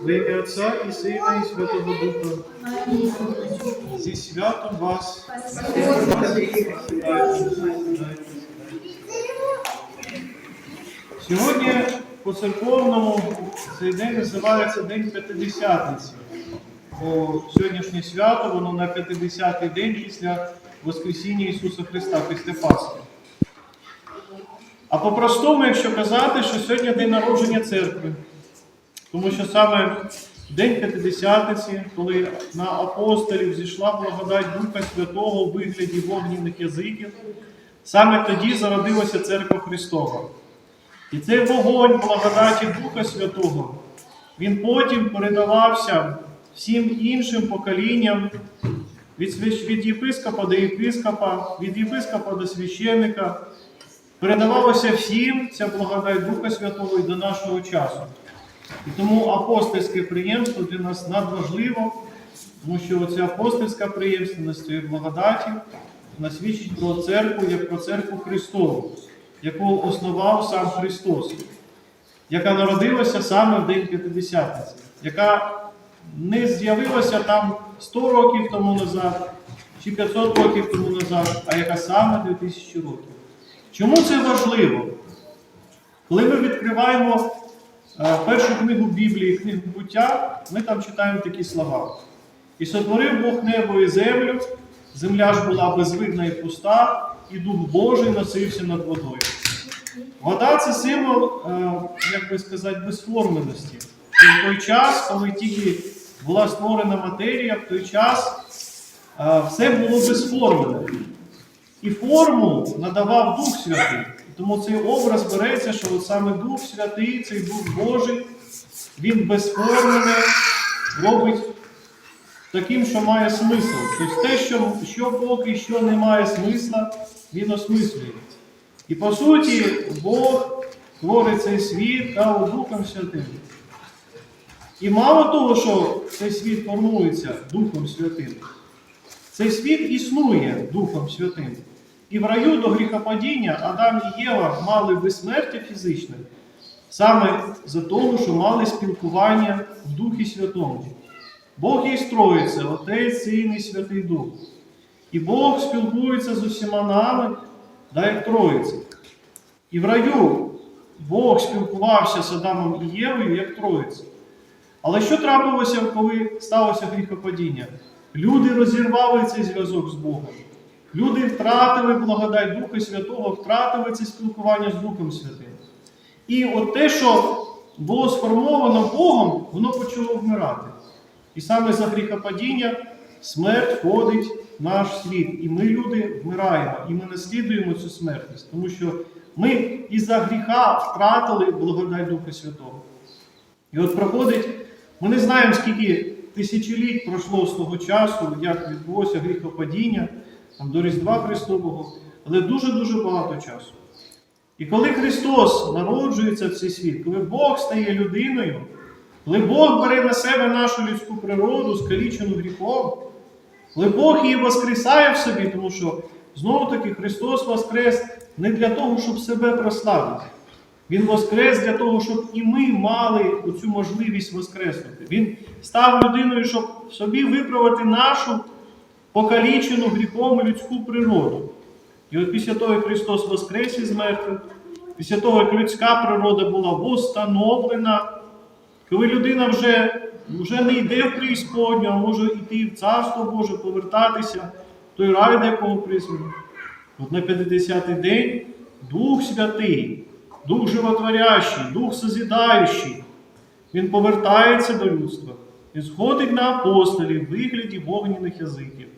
Во ім'я Отця і Сина, і Святого Духа. Зі святом вас. Сьогодні по церковному цей день називається День П'ятидесятниці. Бо сьогоднішнє свято, воно на 50-й день після Воскресіння Ісуса Христа, після Пасхи. А по-простому, якщо казати, що сьогодні день народження церкви. Тому що саме День П'ятидесятниці, коли на апостолів зійшла благодать Духа Святого у вигляді вогняних язиків, саме тоді зародилася церква Христова. І цей вогонь благодаті Духа Святого, він потім передавався всім іншим поколінням від, від єпископа до єпископа, від єпископа до священника. Передавалося всім ця благодать Духа Святого і до нашого часу. І тому апостольське приємство для нас надважливо, тому що це апостольська приємственність цієї благодаті вона свідчить про церкву як про церкву Христову, яку основав сам Христос, яка народилася саме в День П'ятидесятниці, яка не з'явилася там 100 років тому назад чи 500 років тому назад, а яка саме 2000 років. Чому це важливо? Коли ми відкриваємо першу книгу Біблії, книгу буття, ми там читаємо такі слова. І сотворив Бог небо і землю, земля ж була безвидна і пуста, і Дух Божий носився над водою. Вода це символ, е, як би сказати, безформеності. І в той час, коли тільки була створена матерія, в той час е, все було безформене. І форму надавав Дух Святий. Тому цей образ береться, що от саме Дух Святий, цей Дух Божий, він безформене робить таким, що має смисл. Тобто те, що, що поки що не має смисла, він осмислює. І по суті, Бог творить цей світ та Духом Святим. І мало того, що цей світ формується Духом Святим, цей світ існує Духом Святим. І в раю до гріхопадіння Адам і Єва мали безсмертя фізичне, саме за того, що мали спілкування в Духі Святому. Бог є Троїця, Отець, Син і Святий Дух. І Бог спілкується з усіма нами, да як Троїці. І в раю Бог спілкувався з Адамом і Євою як Троїця. Але що трапилося, коли сталося гріхопадіння? Люди розірвали цей зв'язок з Богом. Люди втратили благодать Духа Святого, втратили це спілкування з Духом Святим. І от те, що було сформовано Богом, воно почало вмирати. І саме за гріхопадіння смерть входить в наш світ. І ми, люди, вмираємо, і ми наслідуємо цю смертність, тому що ми із-за гріха втратили благодать Духа Святого. І от проходить, ми не знаємо, скільки тисячоліть пройшло з того часу, як відбулося гріхопадіння там, до Різдва Христового, але дуже-дуже багато часу. І коли Христос народжується в цей світ, коли Бог стає людиною, коли Бог бере на себе нашу людську природу, скалічену гріхом, коли Бог її воскресає в собі, тому що знову-таки Христос воскрес не для того, щоб себе прославити. Він воскрес для того, щоб і ми мали цю можливість воскреснути. Він став людиною, щоб собі виправити нашу покалічену гріхом людську природу. І от після того, як Христос воскрес із мертвих, після того, як людська природа була восстановлена, коли людина вже, вже не йде в преісподню, а може йти в Царство Боже, повертатися той рай, до якого призвано. От на 50-й день Дух Святий, Дух Животворящий, Дух Созідаючий, Він повертається до людства. Він сходить на апостолів в вигляді вогняних язиків.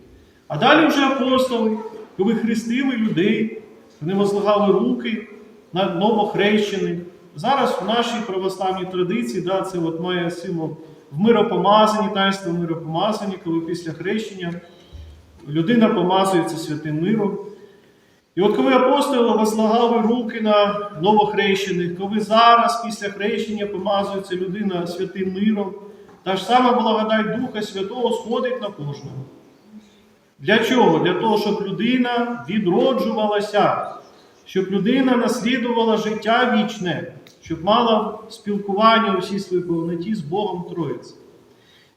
А далі вже апостоли, коли хрестили людей, вони возлагали руки на новохрещених. Зараз в нашій православній традиції да, це от має символ в миропомазанні, таїнство в миропомазанні, коли після хрещення людина помазується святим миром. І от коли апостоли возлагали руки на новохрещених, коли зараз після хрещення помазується людина святим миром, та ж сама благодать Духа Святого сходить на кожного. Для чого? Для того, щоб людина відроджувалася, щоб людина наслідувала життя вічне, щоб мала спілкування у всій своїй повноті з Богом Троїці.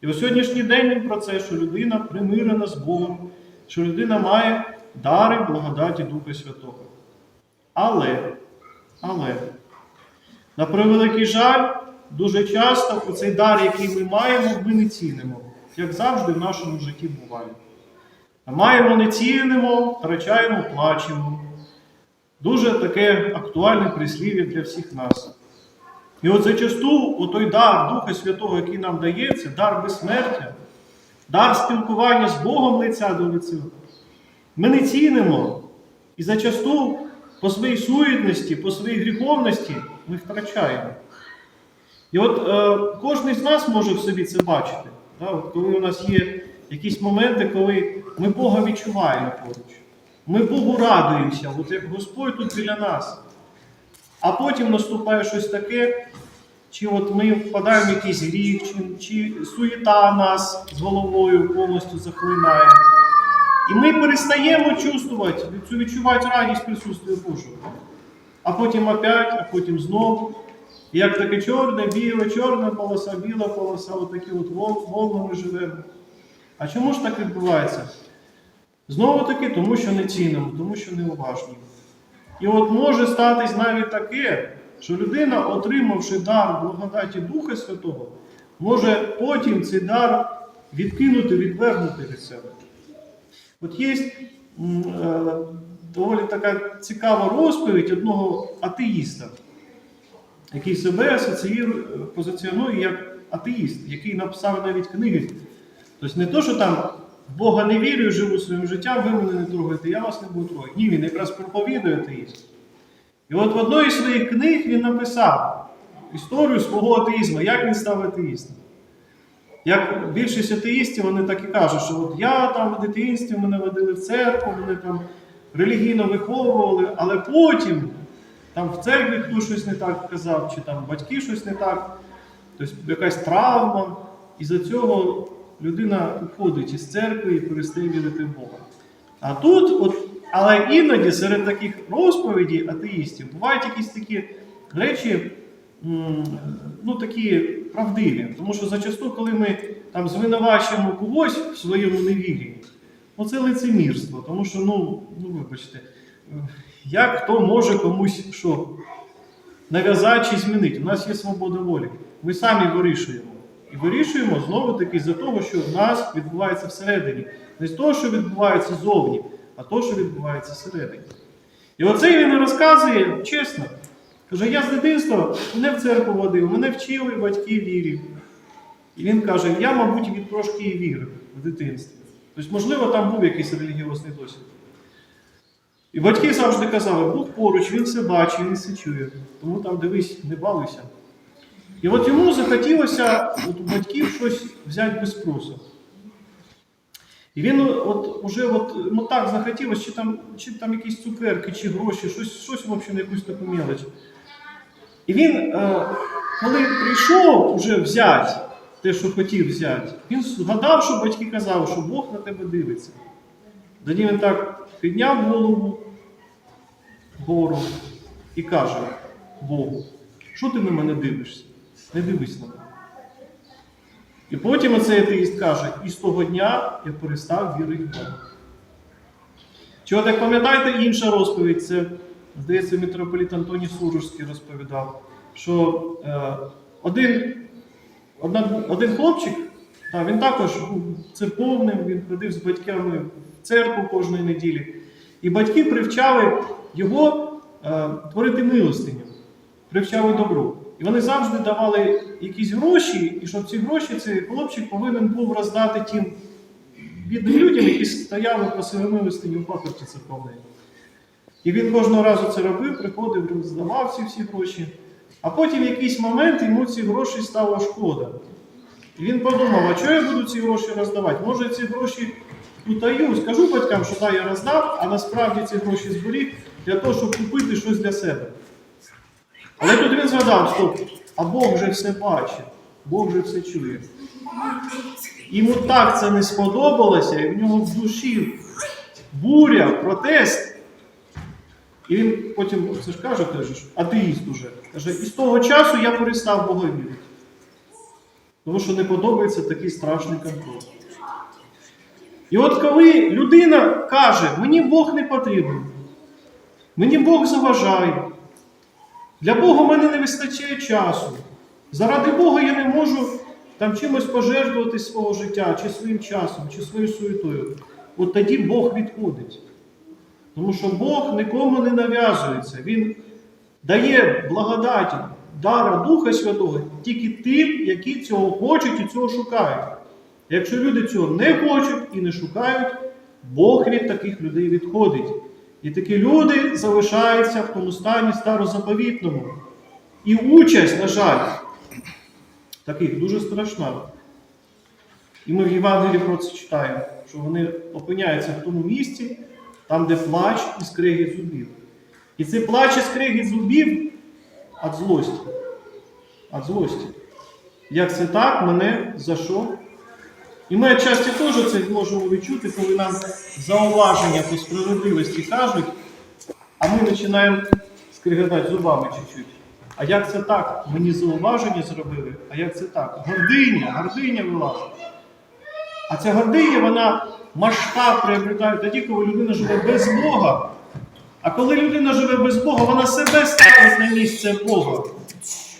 І у сьогоднішній день він про це, що людина примирена з Богом, що людина має дари благодаті Духа Святого. Але, але, на превеликий жаль, дуже часто цей дар, який ми маємо, ми не цінимо, як завжди в нашому житті буває. Маємо, не цінимо, втрачаємо, плачемо. Дуже таке актуальне прислів'я для всіх нас. І от зачасту отой дар Духа Святого, який нам дається, дар безсмертя, дар спілкування з Богом лиця до лиця, ми не цінимо. І зачасту по своїй суетності, по своїй гріховності ми втрачаємо. І от е, кожен з нас може в собі це бачити. Да? От коли у нас є якісь моменти, коли ми Бога відчуваємо поруч. Ми Богу радуємося, от як Господь тут біля нас. А потім наступає щось таке, чи от ми впадаємо в якийсь гріх, чи, чи суєта нас з головою повністю захлинає. І ми перестаємо чувствувати, відчувати радість присутствия Божого. А потім опять, а потім знову. Як таке чорне, біле, чорна полоса, біла полоса, отакі от вол- волнами живемо. А чому ж так відбувається? Знову таки, тому що не цінимо, тому що не уважні. І от може статись навіть таке, що людина, отримавши дар благодаті Духа Святого, може потім цей дар відкинути, відвернути від себе. От є е, доволі така цікава розповідь одного атеїста, який себе позиціонує як атеїст, який написав навіть книги. Тобто не то, що там в Бога не вірю, живу своїм життям, ви мене не трогаєте, я вас не буду трогати. Ні, він якраз проповідує атеїзм. І от в одній з своїх книг він написав історію свого атеїзму, як він став атеїстом. Як більшість атеїстів, вони так і кажуть, що от я там в дитинстві мене водили в церкву, мене там релігійно виховували, але потім там в церкві хтось щось не так казав, чи там батьки щось не так, тобто якась травма. І за цього людина уходить із церкви і перестає вірити в Бога. А тут, от, але іноді серед таких розповідей атеїстів бувають якісь такі речі, ну такі правдиві. Тому що зачасту, коли ми там звинувачуємо когось в своєму невірі, ну це лицемірство. Тому що, ну, ну вибачте, як хто може комусь що нав'язати чи змінити? У нас є свобода волі. Ми самі вирішуємо. І вирішуємо знову таки за того, що в нас відбувається всередині. Не з того, що відбувається зовні, а того, що відбувається всередині. І оце він розказує чесно. Каже, я з дитинства мене в церкву водив, мене вчили батьки вірі. І він каже, я, мабуть, від трошки і вірив в дитинстві. Тобто, можливо, там був якийсь релігіозний досвід. І батьки завжди казали, Бог поруч, він все бачить, він все чує. Тому там дивись, не балуйся. І от йому захотілося от у батьків щось взяти без спросу. І він от уже от, ну так захотілося, чи там, чи там якісь цукерки, чи гроші, щось, щось в общем, якусь таку мелоч. І він, е, коли прийшов уже взяти те, що хотів взяти, він згадав, що батьки казали, що Бог на тебе дивиться. Тоді він так підняв голову вгору і каже Богу, що ти на мене дивишся? Не дивись на мене. І потім оцей атеїст каже, і з того дня я перестав вірити в Бога. Чи от як пам'ятаєте інша розповідь, це, здається, митрополіт Антоній Сурожський розповідав, що е, один, одна, один хлопчик, та, він також був церковним, він ходив з батьками в церкву кожної неділі. І батьки привчали його е, творити милостиню, привчали добру. І вони завжди давали якісь гроші, і щоб ці гроші цей хлопчик повинен був роздати тим бідним людям, які стояли просили милостині у паперті церковної. І він кожного разу це робив, приходив, роздавав ці всі гроші. А потім в якийсь момент йому ці гроші стало шкода. І він подумав, а чого я буду ці гроші роздавати? Може ці гроші утаю, скажу батькам, що да, я роздав, а насправді ці гроші зберіг для того, щоб купити щось для себе. Але тут він згадав, стоп, а Бог вже все бачить, Бог вже все чує. Йому так це не сподобалося, і в нього в душі буря, протест. І він потім це ж каже, теж, атеїст уже. Каже, і з того часу я перестав Бога вірити. Тому що не подобається такий страшний контроль. І от коли людина каже, мені Бог не потрібен, мені Бог заважає, для Бога в мене не вистачає часу. Заради Бога я не можу там чимось пожертвувати свого життя, чи своїм часом, чи своєю суетою. От тоді Бог відходить. Тому що Бог нікому не нав'язується. Він дає благодаті, дара Духа Святого тільки тим, які цього хочуть і цього шукають. Якщо люди цього не хочуть і не шукають, Бог від таких людей відходить. І такі люди залишаються в тому стані старозаповітному. І участь, на жаль, таких дуже страшна. І ми в Євангелії про це читаємо, що вони опиняються в тому місці, там, де плач і скригіт зубів. І цей плач і скригіт зубів від злості. Від злості. Як це так, мене за що? І ми часто теж це можемо відчути, коли нам зауваження по справедливості кажуть, а ми починаємо скриготати зубами чуть-чуть. А як це так? Мені зауваження зробили, а як це так? Гординя, гординя вилазить. А ця гординя, вона масштаб приобретає тоді, коли людина живе без Бога. А коли людина живе без Бога, вона себе ставить на місце Бога.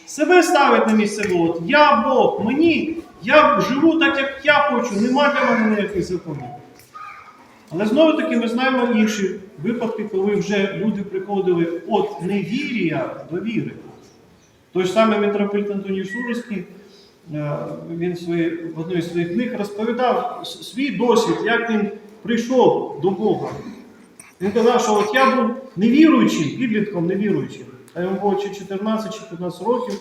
Себе ставить на місце Бога. Я Бог, мені, я живу так, як я хочу, нема для мене ніяких законів. Але знову таки ми знаємо інші випадки, коли вже люди приходили від невір'я до віри. Той самий митрополит Антоній Сурський, е, він в одній з своїх книг розповідав свій досвід, як він прийшов до Бога. Він казав, що от я був невіруючим, підлітком невіруючим. А йому було чи 14 чи 15 років.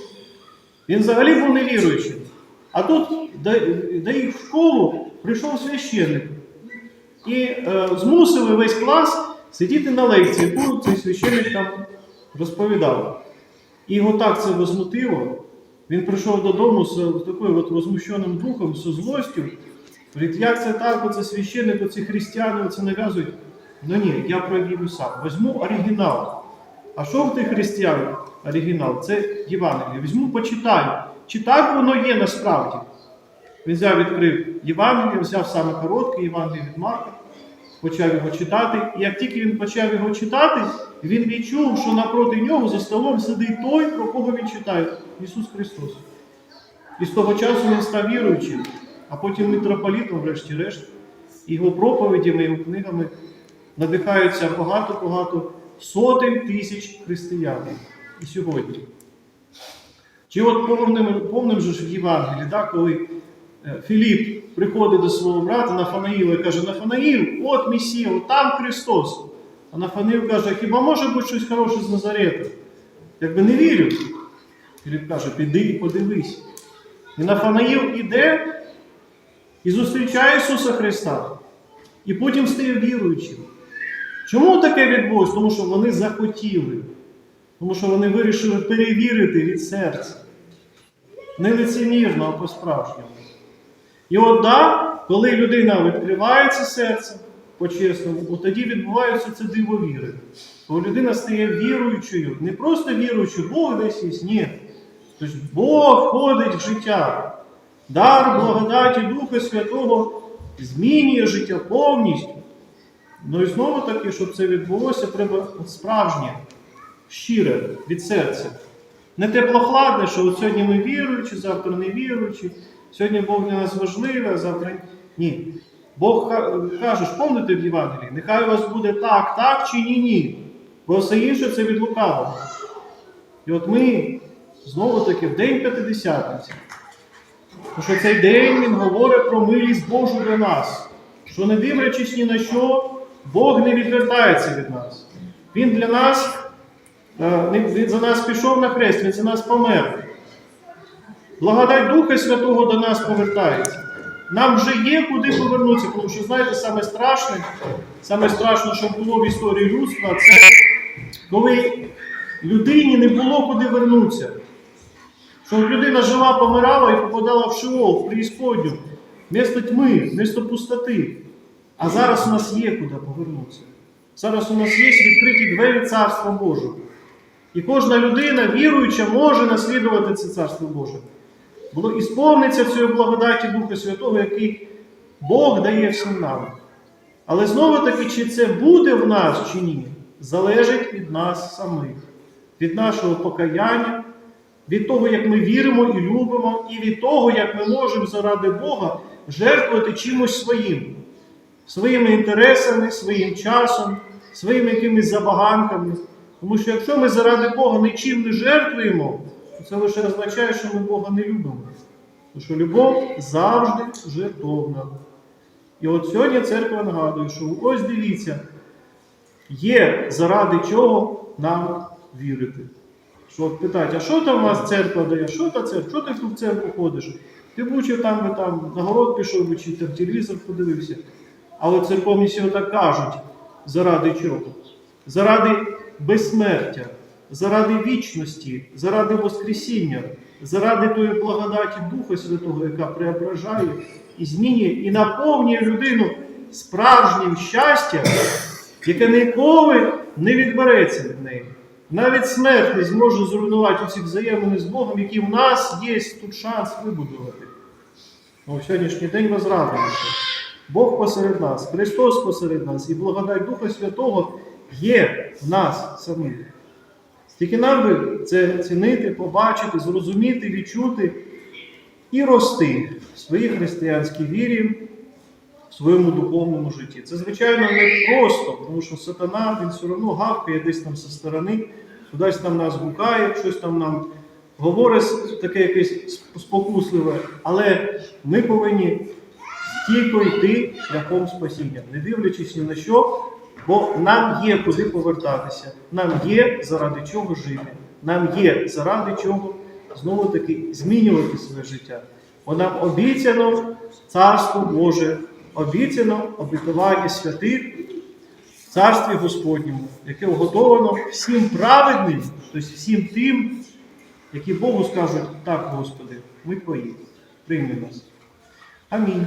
Він взагалі був невіруючим. А тут до, їх в школу прийшов священник і е, змусили весь клас сидіти на лекції, яку цей священник там розповідав. І його так це возмутило. Він прийшов додому з, з такою от возмущеним духом, з злостю. Говорить, як це так, оце священник, оці християни оце нав'язують. Ну ні, я провірю сам. Візьму оригінал. А що в тих християн оригінал? Це Євангеліє. Візьму, почитаю. Чи так воно є насправді? Він взяв, відкрив Євангеліє, взяв саме коротке Євангеліє від Марка, почав його читати. І як тільки він почав його читати, він відчув, що напроти нього за столом сидить той, про кого він читає Ісус Христос. І з того часу він став віруючим, а потім митрополітом, врешті-решт, його проповідями, його книгами надихаються багато-багато сотень тисяч християн і сьогодні. Чи от повним, повним же ж в Євангелії, да, коли е, Філіп приходить до свого брата Нафанаїла і каже, Нафанаїл, от Месія, от там Христос. А Нафанаїл каже, хіба може бути щось хороше з Назарета? Якби не вірю. Філіп каже, піди і подивись. І Нафанаїл іде і зустрічає Ісуса Христа. І потім стає віруючим. Чому таке відбулося? Тому що вони захотіли. Тому що вони вирішили перевірити від серця. Не лицемірно, а по-справжньому. І от да, коли людина відкриває це серце по-чесному, тоді відбувається це диво віри. Коли людина стає віруючою, не просто віруючою, Бог десь є, ні. Тобто Бог входить в життя. Дар благодаті Духа Святого змінює життя повністю. Ну і знову таки, щоб це відбулося, треба справжнє, щире від серця. Не теплохладне, що от сьогодні ми віруючі, завтра не віруючі, сьогодні Бог для нас важливий, а завтра ні. Бог каже, ж помните в Євангелії, нехай у вас буде так, так чи ні, ні. Бо все інше це від лукавого. І от ми знову таки в день П'ятидесятниці. Тому що цей день він говорить про милість Божу для нас. Що не дивлячись ні на що, Бог не відвертається від нас. Він для нас, е, він за нас пішов на хрест, він за нас помер. Благодать Духа Святого до нас повертається. Нам вже є куди повернутися, тому що, знаєте, саме страшне, саме страшне, що було в історії людства, це коли людині не було куди вернутися. Що людина жила, помирала і попадала в Шиол, в преісподню, місто тьми, місто пустоти. А зараз у нас є куди повернутися. Зараз у нас є відкриті двері Царства Божого. І кожна людина, віруюча, може наслідувати це Царство Боже. Було і сповниться цієї благодаті Духа Святого, який Бог дає всім нам. Але знову таки, чи це буде в нас чи ні, залежить від нас самих, від нашого покаяння, від того, як ми віримо і любимо, і від того, як ми можемо заради Бога жертвувати чимось своїм, своїми інтересами, своїм часом, своїми якимись забаганками. Тому що якщо ми заради Бога нічим не жертвуємо, то це лише означає, що ми Бога не любимо. Тому що любов завжди жертовна. І от сьогодні церква нагадує, що ось дивіться, є заради чого нам вірити. Що от питають, а що там у вас церква дає? Що та церква? Що ти тут в церкву ходиш? Ти б лучше там, би там на город пішов чи там телевізор подивився. Але церковні сьогодні кажуть, заради чого? Заради безсмертя, заради вічності, заради Воскресіння, заради тої благодаті Духа Святого, яка преображає і змінює, і наповнює людину справжнім щастям, яке ніколи не відбереться від неї. Навіть смерть не зможе зруйнувати ці взаємини з Богом, які в нас є тут шанс вибудувати. Ну, сьогоднішній день возрадуємося. Бог посеред нас, Христос посеред нас, і благодать Духа Святого є в нас самих. Тільки нам би це цінити, побачити, зрозуміти, відчути і рости в своїй християнській вірі, в своєму духовному житті. Це, звичайно, не просто, тому що сатана він все одно гавкає десь там зі сторони, кудись там нас гукає, щось там нам говорить таке якесь спокусливе, але ми повинні стійко йти шляхом спасіння, не дивлячись ні на що, бо нам є куди повертатися, нам є заради чого жити, нам є заради чого знову таки змінювати своє життя. Бо нам обіцяно Царство Боже, обіцяно обітування святих в Царстві Господньому, яке уготовано всім праведним, тобто всім тим, які Богу скажуть, так, Господи, ми твої, прийми нас. Амінь.